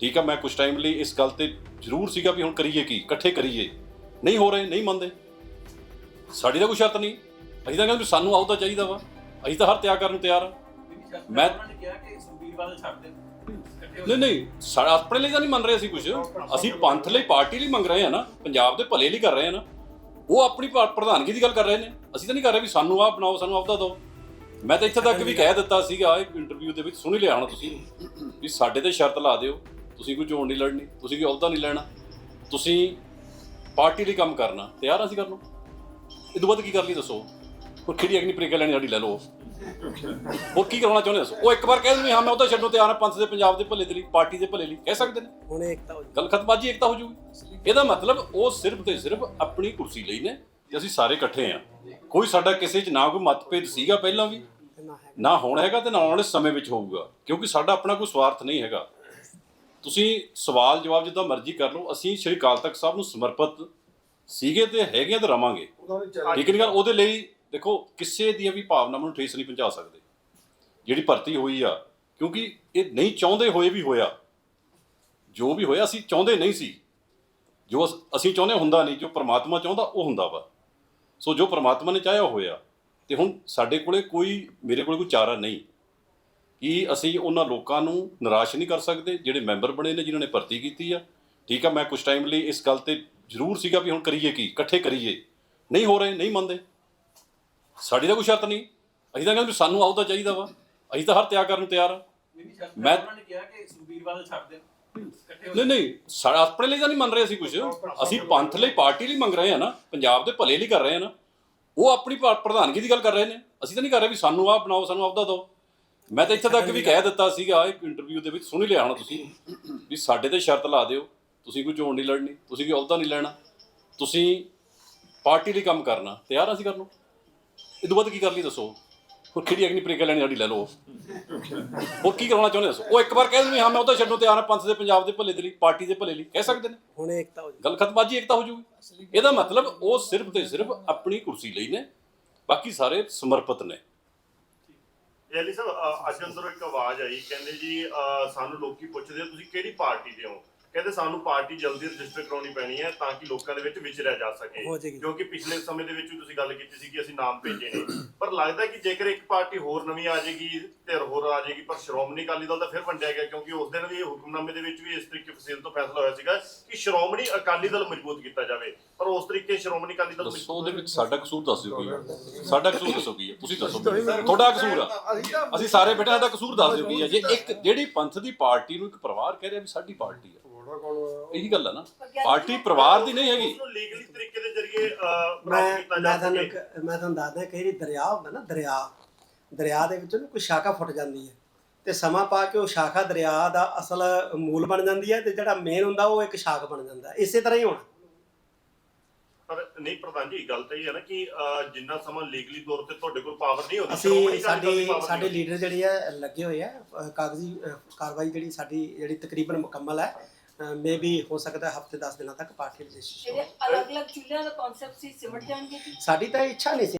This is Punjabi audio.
ਠੀਕ ਆ, ਮੈਂ ਕੁਝ ਟਾਈਮ ਲਈ ਇਸ ਗੱਲ ਤੇ ਜ਼ਰੂਰ ਸੀਗਾ ਵੀ ਹੁਣ ਕਰੀਏ ਕੀ, ਇਕੱਠੇ ਕਰੀਏ। ਨਹੀਂ ਹੋ ਰਹੇ, ਨਹੀਂ ਮੰਨਦੇ। ਸਾਡੀ ਤਾਂ ਕੋਈ ਸ਼ਰਤ ਨਹੀਂ। ਅਸੀਂ ਤਾਂ ਕਹਿੰਦੇ ਵੀ ਸਾਨੂੰ ਆਉਦਾ ਚਾਹੀਦਾ ਵਾ। ਅਸੀਂ ਤਾਂ ਹਰ ਤਿਆਗ ਕਰਨ ਨੂੰ ਤਿਆਰ ਆ। ਮੈਂ- ਕਿਹਾ ਕਿ ਸੁਖਬੀਰ ਬਾਦਲ ਛੱਡ ਦੇ ਨਹੀਂ ਨਹੀਂ ਸਾਡਾ ਆਪਣੇ ਲਈ ਤਾਂ ਨਹੀਂ ਮੰਨ ਰਹੇ ਅਸੀਂ ਕੁਝ ਅਸੀਂ ਪੰਥ ਲਈ, ਪਾਰਟੀ ਲਈ ਮੰਗ ਰਹੇ ਹਾਂ ਨਾ। ਪੰਜਾਬ ਦੇ ਭਲੇ ਲਈ ਕਰ ਰਹੇ ਹਾਂ ਨਾ। ਉਹ ਆਪਣੀ ਪ੍ਰਧਾਨਗੀ ਦੀ ਗੱਲ ਕਰ ਰਹੇ ਨੇ। ਅਸੀਂ ਤਾਂ ਨਹੀਂ ਕਰ ਰਹੇ ਵੀ ਸਾਨੂੰ ਆਹ ਬਣਾਓ, ਸਾਨੂੰ ਆਪਦਾ ਦਿਓ। ਮੈਂ ਤਾਂ ਇੱਥੇ ਤੱਕ ਵੀ ਕਹਿ ਦਿੱਤਾ ਸੀਗਾ, ਇੱਕ ਇੰਟਰਵਿਊ ਦੇ ਵਿੱਚ, ਸੁਣ ਹੀ ਲਿਆ ਹੋਣਾ ਤੁਸੀਂ। ਵੀ ਸਾਡੇ ਤੇ ਸ਼ਰਤ ਲਾ ਦਿਓ। ਤੁਸੀਂ ਕੋਈ ਚੋਣ ਨਹੀਂ ਲੜਨੀ ਤੁਸੀਂ ਕੋਈ ਅਹੁਦਾ ਨਹੀਂ ਲੈਣਾ ਤੁਸੀਂ ਪਾਰਟੀ ਲਈ ਕੰਮ ਕਰਨਾ ਤਿਆਰ ਅਸੀਂ ਕਰਨ ਨੂੰ? ਇਹ ਤੋਂ ਬਾਅਦ ਕੀ ਕਰ ਲਈ ਦੱਸੋ? ਹੋਰ ਕਿਹੜੀ ਅਗਨੀ ਪ੍ਰੀਖਿਆ ਲੈਣੀ ਸਾਡੀ ਲੈ ਲਓ। ਹੋਰ ਕੀ ਕਰਾਉਣਾ ਚਾਹੁੰਦੇ ਦੱਸੋ? ਉਹ ਇੱਕ ਵਾਰ ਕਹਿ ਦਿੰਦੇ ਹਾਂ ਮੈਂ ਉਹਦਾ ਛੱਡੋ ਤਿਆਰ ਹਾਂ ਪੰਥ ਦੇ ਪੰਜਾਬ ਦੇ ਭਲੇ ਦੇ ਲਈ ਪਾਰਟੀ ਦੇ ਭਲੇ ਲਈ ਕਹਿ ਸਕਦੇ ਨੇ? ਹੁਣ ਏਕਤਾ ਹੋ ਗੱਲ ਖਤਬਾਜੀ ਏਕਤਾ ਹੋ ਜੂਗੀ। ਇਹਦਾ ਮਤਲਬ ਉਹ ਸਿਰਫ ਤੇ ਸਿਰਫ ਆਪਣੀ ਕੁਰਸੀ ਲਈ ਨੇ ਤੇ ਅਸੀਂ ਸਾਰੇ ਇਕੱਠੇ ਆ ਕੋਈ ਸਾਡਾ ਕਿਸੇ 'ਚ ਨਾ ਕੋਈ ਮਤਭੇਦ ਸੀਗਾ ਪਹਿਲਾਂ ਵੀ ਨਾ ਹੁਣ ਹੈਗਾ ਤੇ ਨਾ ਆਉਣ ਵਾਲੇ ਸਮੇਂ ਵਿੱਚ ਹੋਊਗਾ ਕਿਉਂਕਿ ਸਾਡਾ ਆਪਣਾ ਕੋਈ ਸਵਾਰਥ ਨਹੀਂ ਹੈਗਾ। ਤੁਸੀਂ ਸਵਾਲ ਜਵਾਬ ਜਿੱਦਾਂ ਮਰਜ਼ੀ ਕਰ ਲਓ ਅਸੀਂ ਸ਼੍ਰੀ ਅਕਾਲ ਤਖਤ ਸਾਹਿਬ ਨੂੰ ਸਮਰਪਿਤ ਸੀਗੇ ਤੇ ਹੈਗੇ ਤੇ ਰਵਾਂਗੇ। ਠੀਕ ਨਹੀਂ ਗੱਲ ਉਹਦੇ ਲਈ ਦੇਖੋ ਕਿਸੇ ਦੀਆਂ ਵੀ ਭਾਵਨਾਵਾਂ ਨੂੰ ਠੇਸ ਨਹੀਂ ਪਹੁੰਚਾ ਸਕਦੇ। ਜਿਹੜੀ ਭਰਤੀ ਹੋਈ ਆ ਕਿਉਂਕਿ ਇਹ ਨਹੀਂ ਚਾਹੁੰਦੇ ਹੋਏ ਵੀ ਹੋਇਆ। ਜੋ ਵੀ ਹੋਇਆ ਅਸੀਂ ਚਾਹੁੰਦੇ ਨਹੀਂ ਸੀ। ਜੋ ਅਸ- ਚਾਹੁੰਦੇ ਹੁੰਦਾ ਨਹੀਂ ਜੋ ਪ੍ਰਮਾਤਮਾ ਚਾਹੁੰਦਾ ਉਹ ਹੁੰਦਾ ਵਾ। ਸੋ ਜੋ ਪ੍ਰਮਾਤਮਾ ਨੇ ਚਾਹਿਆ ਹੋਇਆ ਤੇ ਹੁਣ ਸਾਡੇ ਕੋਲੇ ਕੋਈ ਮੇਰੇ ਕੋਲੇ ਕੋਈ ਚਾਰਾ ਨਹੀਂ। ਕਿ ਅਸੀਂ ਉਹਨਾਂ ਲੋਕਾਂ ਨੂੰ ਨਿਰਾਸ਼ ਨਹੀਂ ਕਰ ਸਕਦੇ ਜਿਹੜੇ ਮੈਂਬਰ ਬਣੇ ਨੇ ਜਿਨ੍ਹਾਂ ਨੇ ਭਰਤੀ ਕੀਤੀ ਆ। ਠੀਕ ਆ ਮੈਂ ਕੁਝ ਟਾਈਮ ਲਈ ਇਸ ਗੱਲ ਤੇ ਜ਼ਰੂਰ ਸੀਗਾ ਵੀ ਹੁਣ ਕਰੀਏ ਕੀ ਇਕੱਠੇ ਕਰੀਏ। ਨਹੀਂ ਹੋ ਰਹੇ ਨਹੀਂ ਮੰਨਦੇ। ਸਾਡੀ ਤਾਂ ਕੋਈ ਸ਼ਰਤ ਨਹੀਂ। ਅਸੀਂ ਤਾਂ ਕਹਿੰਦੇ ਸਾਨੂੰ ਆਉਦਾ ਚਾਹੀਦਾ ਵਾ। ਅਸੀਂ ਤਾਂ ਹਰ ਤਿਆਗ ਕਰਨ ਨੂੰ ਤਿਆਰ ਆ। ਮੈਂ- ਉਹਨਾਂ ਨੇ ਕਿਹਾ ਕਿ ਸੁਖਬੀਰ ਬਾਦਲ ਛੱਡ ਦੇ ਇਕੱਠੇ ਹੋ ਨਹੀਂ ਨਹੀਂ ਸਾਡਾ ਆਪਣੇ ਲਈ ਤਾਂ ਨਹੀਂ ਮੰਨ ਰਹੇ ਅਸੀਂ ਕੁਝ ਅਸੀਂ ਪੰਥ ਲਈ ਪਾਰਟੀ ਲਈ ਮੰਗ ਰਹੇ ਹਾਂ ਨਾ। ਪੰਜਾਬ ਦੇ ਭਲੇ ਲਈ ਕਰ ਰਹੇ ਹਾਂ ਨਾ। ਉਹ ਆਪਣੀ ਪ੍ਰਧਾਨਗੀ ਦੀ ਗੱਲ ਕਰ ਰਹੇ ਨੇ। ਅਸੀਂ ਤਾਂ ਨਹੀਂ ਕਰ ਰਹੇ ਵੀ ਸਾਨੂੰ ਆਹ ਬਣਾਓ ਸਾਨੂੰ ਆਪਦਾ ਦਿਓ। ਮੈਂ ਤਾਂ ਇੱਥੇ ਤੱਕ ਵੀ ਕਹਿ ਦਿੱਤਾ ਸੀਗਾ ਇੱਕ ਇੰਟਰਵਿਊ ਦੇ ਵਿੱਚ ਸੁਣ ਹੀ ਲਿਆ ਹੋਣਾ ਤੁਸੀਂ ਵੀ ਸਾਡੇ ਤੇ ਸ਼ਰਤ ਲਾ ਦਿਓ ਤੁਸੀਂ ਕੋਈ ਚੋਣ ਨਹੀਂ ਲੜਨੀ ਤੁਸੀਂ ਕੋਈ ਅਹੁਦਾ ਨਹੀਂ ਲੈਣਾ ਤੁਸੀਂ ਪਾਰਟੀ ਲਈ ਕੰਮ ਕਰਨਾ ਤਿਆਰ ਹਾਂ ਅਸੀਂ ਕਰਨ ਨੂੰ? ਇਹ ਤੋਂ ਬਾਅਦ ਕੀ ਕਰ ਲਈ ਦੱਸੋ? ਹੋਰ ਕਿਹੜੀ ਅਗਨੀ ਪ੍ਰੀਖਿਆ ਲੈਣੀ ਸਾਡੀ ਲੈ ਲਓ। ਹੋਰ ਕੀ ਕਰਾਉਣਾ ਚਾਹੁੰਦੇ ਦੱਸੋ? ਉਹ ਇੱਕ ਵਾਰ ਕਹਿ ਦਿੰਦੇ ਹਾਂ ਮੈਂ ਉਹਦਾ ਛੱਡੋ ਤਿਆਰ ਹਾਂ ਪੰਥ ਦੇ ਪੰਜਾਬ ਦੇ ਭਲੇ ਦੇ ਲਈ ਪਾਰਟੀ ਦੇ ਭਲੇ ਲਈ ਕਹਿ ਸਕਦੇ ਨੇ? ਹੁਣ ਏਕਤਾ ਹੋ ਗੱਲ ਖਤਬਾਜੀ ਏਕਤਾ ਹੋ ਜੂਗੀ। ਇਹਦਾ ਮਤਲਬ ਉਹ ਸਿਰਫ ਤੇ ਸਿਰਫ ਆਪਣੀ ਕੁਰਸੀ ਲਈ ਨੇ ਬਾਕੀ ਸਾਰੇ ਸਮਰਪਿਤ ਨੇ। ਯਾਨੀ ਸਾਹਿਬ ਅੱਜ ਅੰਦਰੋਂ ਇੱਕ ਆਵਾਜ਼ ਆਈ ਕਹਿੰਦੇ ਜੀ ਅਹ ਸਾਨੂੰ ਲੋਕੀ ਪੁੱਛਦੇ ਆ, ਤੁਸੀਂ ਕਿਹੜੀ ਪਾਰਟੀ ਦੇ ਹੋ? ਕਹਿੰਦੇ ਸਾਨੂੰ ਪਾਰਟੀ ਜਲਦੀ ਰਜਿਸਟਰ ਕਰਾਉਣੀ ਪੈਣੀ ਹੈ ਤਾਂ ਕਿ ਲੋਕਾਂ ਦੇ ਵਿੱਚ ਵਿਚਰਿਆ ਜਾ ਸਕੇ। ਹੋ ਜਾਏਗੀ। ਕਿਉਂਕਿ ਪਿਛਲੇ ਸਮੇਂ ਦੇ ਵਿੱਚ ਵੀ ਤੁਸੀਂ ਗੱਲ ਕੀਤੀ ਸੀ ਕਿ ਅਸੀਂ ਨਾਮ ਭੇਜੇ ਨੇ ਪਰ ਲੱਗਦਾ ਕਿ ਜੇਕਰ ਇੱਕ ਪਾਰਟੀ ਹੋਰ ਨਵੀਂ ਆ ਜਾਏਗੀ ਤੇ ਹੋਰ ਆ ਜਾਏਗੀ ਪਰ ਸ਼੍ਰੋਮਣੀ ਅਕਾਲੀ ਦਲ ਤਾਂ ਫਿਰ ਵੰਡਿਆ ਗਿਆ ਕਿਉਂਕਿ ਉਸ ਦਿਨ ਵੀ ਇਹ ਹੁਕਮਨਾਮੇ ਦੇ ਵਿੱਚ ਵੀ ਇਸ ਤਰੀਕੇ ਫਸੀਲ ਤੋਂ ਫੈਸਲਾ ਹੋਇਆ ਸੀਗਾ ਕਿ ਸ਼੍ਰੋਮਣੀ ਅਕਾਲੀ ਦਲ ਮਜ਼ਬੂਤ ਕੀਤਾ ਜਾਵੇ। ਪਰ ਉਸ ਤਰੀਕੇ ਸ਼੍ਰੋਮਣੀ ਅਕਾਲੀ ਦਲ ਦੱਸੋ ਉਹਦੇ ਵਿੱਚ ਸਾਡਾ ਕਸੂਰ ਦੱਸ ਦਿਓ ਕੀ ਹੈ ਸਾਡਾ ਕਸੂਰ ਦੱਸੋ ਕੀ ਹੈ? ਤੁਸੀਂ ਦੱਸੋ ਤੁਹਾਡਾ ਕਸੂਰ ਆ। ਅਸੀਂ ਸਾਰੇ ਬੇਟਾ ਸਾਡਾ ਕਸੂਰ ਦੱਸ ਦਿਓ ਕੀ ਹੈ? ਜੇ ਇੱਕ ਜਿਹੜੀ ਪੰਥ ਦੀ ਪਾਰਟੀ ਨੂੰ ਇੱਕ ਪਰਿਵਾਰ ਕਹਿ ਰਿਹਾ ਵੀ ਸਾਡੀ ਪਾਰਟੀ ਇਹੀ ਗੱਲ ਹੈ ਨਾ। ਪਾਰਟੀ ਪਰਿਵਾਰ ਦੀ ਨਹੀਂ ਹੈਗੀ। ਉਸ ਨੂੰ ਲੀਗਲੀ ਤਰੀਕੇ ਦੇ ਜ਼ਰੀਏ ਅ, ਮੈਂ ਪ੍ਰਾਪਤ ਕੀਤਾ ਜਾ ਮੈਂ ਤੁਹਾਨੂੰ ਸਕੇ। ਇੱਕ- ਮੈਂ ਤੁਹਾਨੂੰ ਦੱਸਦਾ ਕਿ ਜਿਹੜੀ ਦਰਿਆ ਹੁੰਦਾ ਨਾ ਦਰਿਆ। ਦਰਿਆ ਦੇ ਵਿੱਚ ਨਾ ਕੋਈ ਸ਼ਾਖਾ ਫੁੱਟ ਜਾਂਦੀ ਹੈ। ਤੇ ਸਮਾਂ ਪਾ ਕੇ ਉਹ ਸ਼ਾਖਾ ਦਰਿਆ ਦਾ ਅਸਲ ਮੂਲ ਬਣ ਜਾਂਦੀ ਹੈ ਤੇ ਜਿਹੜਾ ਮੇਨ ਹੁੰਦਾ ਉਹ ਇੱਕ ਸ਼ਾਖ ਬਣ ਜਾਂਦਾ ਇਸੇ ਤਰ੍ਹਾਂ ਹੀ ਹੋਣਾ। ਪਰ ਨਹੀਂ ਪ੍ਰਧਾਨ ਜੀ ਗੱਲ ਤਾਂ ਇਹ ਹੈ ਨਾ ਕਿ ਅ, ਜਿੰਨਾ ਸਮਾਂ ਲੀਗਲੀ ਤੌਰ ਤੇ ਤੁਹਾਡੇ ਕੋਲ ਪਾਵਰ ਨਹੀਂ ਹੁੰਦੀ ਅਸੀਂ ਸ਼੍ਰੋਮਣੀ ਅਕਾਲੀ ਦਲ ਦੀ ਸਾਡੀ power ਸਾਡੇ ਨਹੀਂ ਲੀਡਰ ਜਿਹੜੇ ਆ ਲੱਗੇ ਹੋਏ ਆ ਕਾਗਜ਼ੀ ਕਾਰਵਾਈ ਜਿਹੜੀ ਸਾਡੀ ਜਿਹੜੀ ਤਕਰੀਬਨ ਮੁਕੰਮਲ ਹੈ। ਮੇ ਵੀ ਹੋ ਸਕਦਾ ਹਫ਼ਤੇ 10 ਦਿਨਾਂ ਤੱਕ ਪਾਰਟੀ ਰਜਿਸਟ੍ਰੇਸ਼ਨ ਜਿਹੜੇ ਅਲੱਗ-ਅਲੱਗ ਚੁੱਲ੍ਹਿਆਂ ਦਾ ਕਨਸੈਪਟ ਸੀ ਸਿਮਟ ਜਾਣਗੇ ਜੀ? ਸਾਡੀ ਤਾਂ ਇੱਛਾ ਨਹੀਂ ਸੀ।